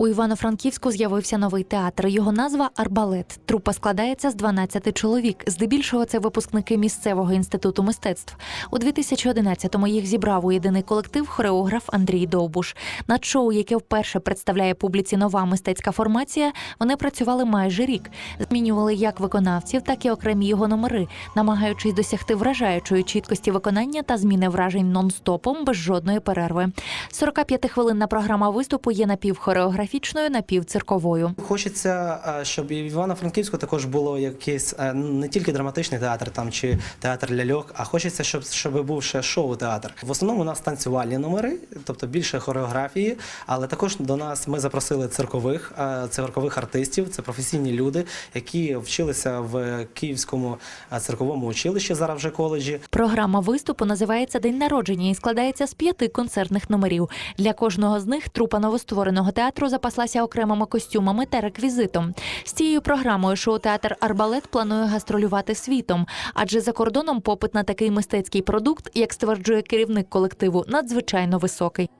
У Івано-Франківську з'явився новий театр. Його назва Арбалет. Трупа складається з 12 чоловік. Здебільшого це випускники місцевого інституту мистецтв. У 2011-му їх зібрав у єдиний колектив хореограф Андрій Довбуш. Над шоу, яке вперше представляє публіці нова мистецька формація, вони працювали майже рік. Змінювали як виконавців, так і окремі його номери, намагаючись досягти вражаючої чіткості виконання та зміни вражень нон-стопом без жодної перерви. 45-хвилинна програма виступу є напівхореографічною, напівцирковою. Хочеться, е, щоб і в Івано-Франківську також було якийсь е, не тільки драматичний театр там чи театр ляльок, а хочеться, щоб, щоб був ще шоу-театр. В основному у нас танцювальні номери, тобто більше хореографії, але також до нас ми запросили циркових, е, циркових артистів, це професійні люди, які вчилися в Київському цирковому училищі, зараз вже коледжі. Програма виступу називається День народження і складається з п'яти концертних номерів. Для кожного з них трупа новоствореного театру запаслася окремими костюмами та реквізитом. З цією програмою шоу-театр Арбалет планує гастролювати світом, адже за кордоном попит на такий мистецький продукт, як стверджує керівник колективу, надзвичайно високий.